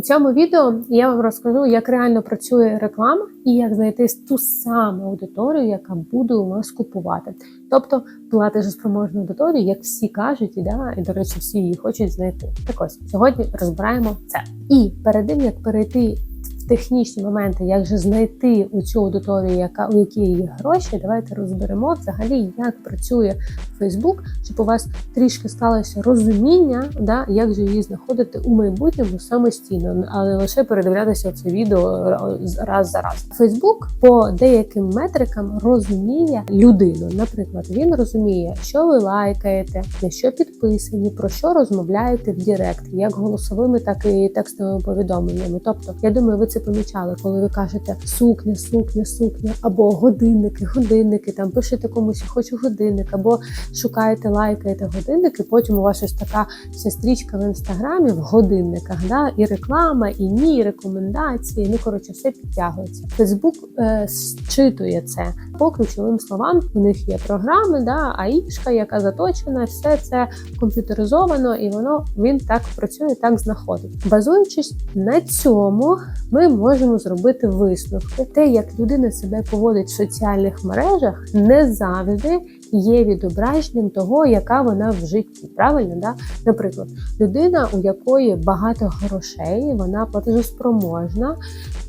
У цьому відео я вам розкажу, як реально працює реклама і як знайти ту саму аудиторію, яка буде у вас купувати. Тобто платежоспроможну аудиторію, як всі кажуть, і да, і до речі, всі її хочуть знайти. Так ось сьогодні розбираємо це. І перед тим як перейти технічні моменти, як же знайти у цю аудиторію, яка у якій є гроші, давайте розберемо взагалі, як працює Facebook, щоб у вас трішки сталося розуміння, да, як же її знаходити у майбутньому самостійно, а не лише передивлятися це відео раз за раз. Facebook по деяким метрикам розуміє людину. Наприклад, він розуміє, що ви лайкаєте, на що підписані, про що розмовляєте в Директ, як голосовими, так і текстовими повідомленнями. Тобто, я думаю, ви це помічали, коли ви кажете сукня, сукня, сукня, або годинники, годинники. Там пишете комусь, хочу годинник, або шукаєте, лайкаєте годинники. Потім у вас ось така вся стрічка в інстаграмі в годинниках, да, і реклама, і ні, і рекомендації. Ну коротше, все підтягується. Фейсбук е, зчитує це по ключовим словам. У них є програми, да, аїшка, яка заточена, все це комп'ютеризовано, і воно він так працює, так знаходить. Базуючись на цьому, ми можемо зробити висновки. Те, як людина себе поводить в соціальних мережах, не завжди є відображенням того, яка вона в житті. Правильно, да? Наприклад, людина, у якої багато грошей, вона платежоспроможна,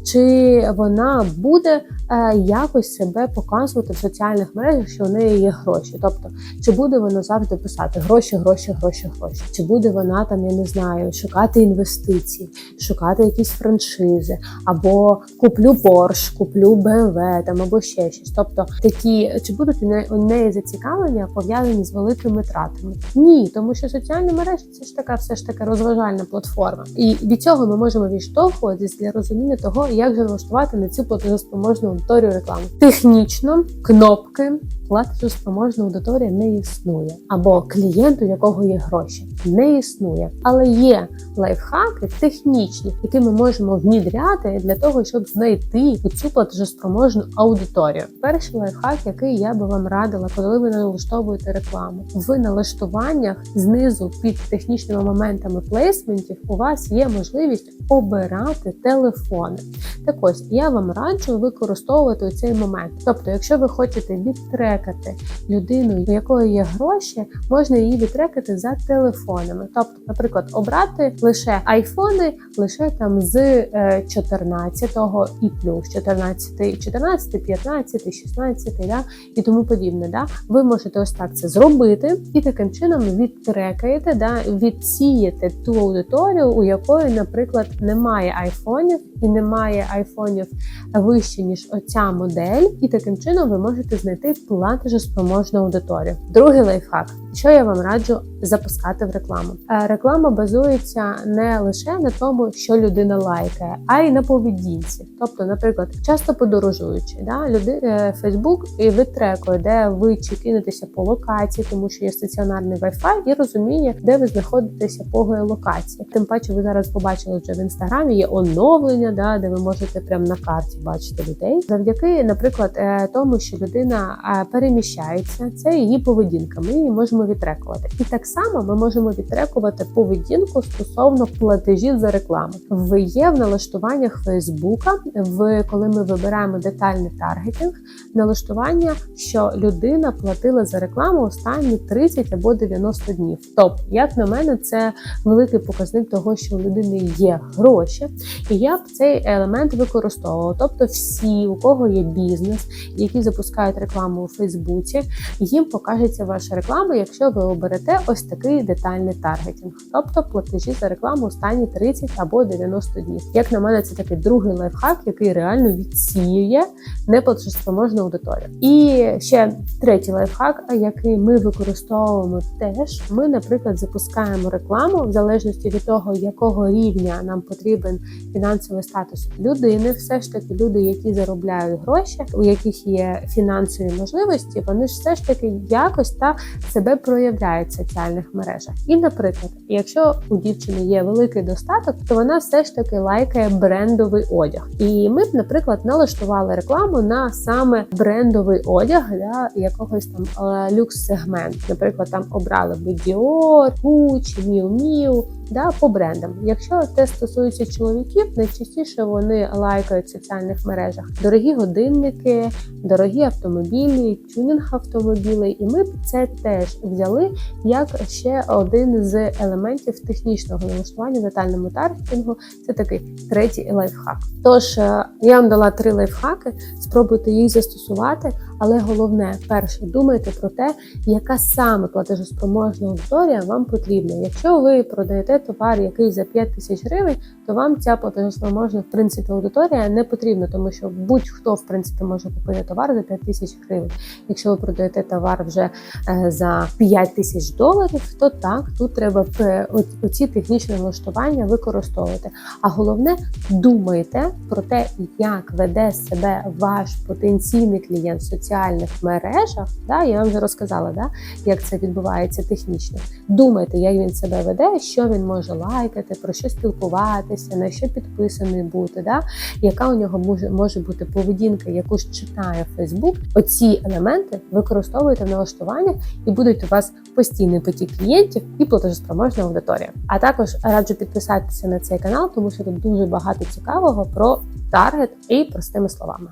чи вона буде е, якось себе показувати в соціальних мережах, що у неї є гроші. Тобто, чи буде вона завжди писати гроші, гроші, гроші, гроші, чи буде вона там, я не знаю, шукати інвестиції, шукати якісь франшизи, або куплю Porsche, куплю BMW, там або ще щось. Тобто такі чи будуть у неї зацікавлення пов'язані з великими тратами? Ні, тому що соціальні мережі це ж така, все ж таки розважальна платформа, і від цього ми можемо відштовхуватись для розуміння того, як же налаштувати на цю платежоспроможну аудиторію рекламу. Технічно кнопки платежоспроможна аудиторія не існує, або клієнт, у якого є гроші, не існує, але є лайфхаки технічні, які ми можемо внідряти для того, щоб знайти цю платежоспроможну аудиторію. Перший лайфхак, який я би вам радила, коли ви налаштовуєте рекламу, в налаштуваннях знизу під технічними моментами плейсментів у вас є можливість обирати телефони. Так ось я вам раджу використовувати цей момент. Тобто, якщо ви хочете відтрекати людину, у якої є гроші, можна її відтрекати за телефонами. Тобто, наприклад, обрати лише айфони, лише там з 14-го і плюс 14, 14, 15, 16, да, і тому подібне. Да. Ви можете ось так це зробити, і таким чином відтрекаєте, да, відсієте ту аудиторію, у якої, наприклад, немає айфонів і немає айфонів вище, ніж оця модель, і таким чином ви можете знайти платежоспроможну аудиторію. Другий лайфхак, що я вам раджу запускати в рекламу. Е, Реклама базується не лише на тому, що людина лайкає, а й на поведінці. Тобто, наприклад, часто подорожуючи, да, люди Фейсбук і витрекує, де ви чи кинетеся по локації, тому що є стаціонарний Wi-Fi, і розуміє, де ви знаходитеся по геолокації. Тим паче, ви зараз побачили вже в інстаграмі є оновлення, да, де ви можете прямо на карті бачити людей. Завдяки, наприклад, е, тому, що людина е, переміщається, це її поведінка. Ми її можемо відтрекувати. І так само ми можемо відтрекувати поведінку стосовно платежів за рекламу. В є в налаштуваннях Фейсбука, в коли ми вибираємо детальний таргетинг, налаштування, що людина платила за рекламу останні 30 або 90 днів. Тобто, як на мене, це великий показник того, що у людини є гроші, і я б цей елемент використовувала. Тобто, всі, у кого є бізнес, які запускають рекламу у Фейсбуці, їм покажеться ваша реклама, якщо ви оберете ось такий детальний таргетинг, тобто платежі за рекламу останні 30 або 90 днів. Як на мене, це такий другий лайфхак, який реально відсіює неплатежоспроможну аудиторію. І ще третій лайфхак, який ми використовуємо теж. Ми, наприклад, запускаємо рекламу в залежності від того, якого рівня нам потрібен фінансовий статус людини, все ж таки люди, які заробляють гроші, у яких є фінансові можливості, вони ж все ж таки якось та себе проявляють в соціальних мережах. І, наприклад, якщо у дівчини є великий достаток, то вона все ж таки лайкає брендовий одяг. І ми б, наприклад, налаштували рекламу на саме брендовий одяг для якогось там е, люкс-сегмент. Наприклад, там обрали би Dior, Gucci, Miu Miu, да, по брендам. Якщо це стосується чоловіків, найчастіше вони лайкають в соціальних мережах дорогі годинники, дорогі автомобілі, тюнінг автомобілей. І ми це теж взяли як ще один з елементів технічного налаштування детальному таргетингу. Це такий третій лайфхак. Тож е, я вам дала три лайфхаки, спробуйте їх застосувати, але головне, перше, думайте про те, яка саме платежоспроможна аудиторія вам потрібна. Якщо ви продаєте товар, який за 5 тисяч гривень, то вам ця платежоспроможна в принципі аудиторія не потрібна, тому що будь-хто в принципі може купити товар за 5 тисяч гривень. Якщо ви продаєте товар вже е, за 5 тисяч доларів, то так тут треба е, оці технічні налаштування використовувати. А головне, думайте про те, як веде себе ваш потенційний клієнт в соціальних мережах. Да, я вам вже розказала, да, як це відбувається технічно. Думайте, як він себе веде, що він може лайкати, про що спілкуватися, на що підписаний бути, да, яка у нього може, може бути поведінка, яку ж читає Фейсбук. Оці елементи використовуйте в налаштуваннях і будуть у вас постійний потік клієнтів і платежоспроможна аудиторія. А також раджу підписатися на цей канал, тому що тут дуже багато цікавого про таргет і простими словами.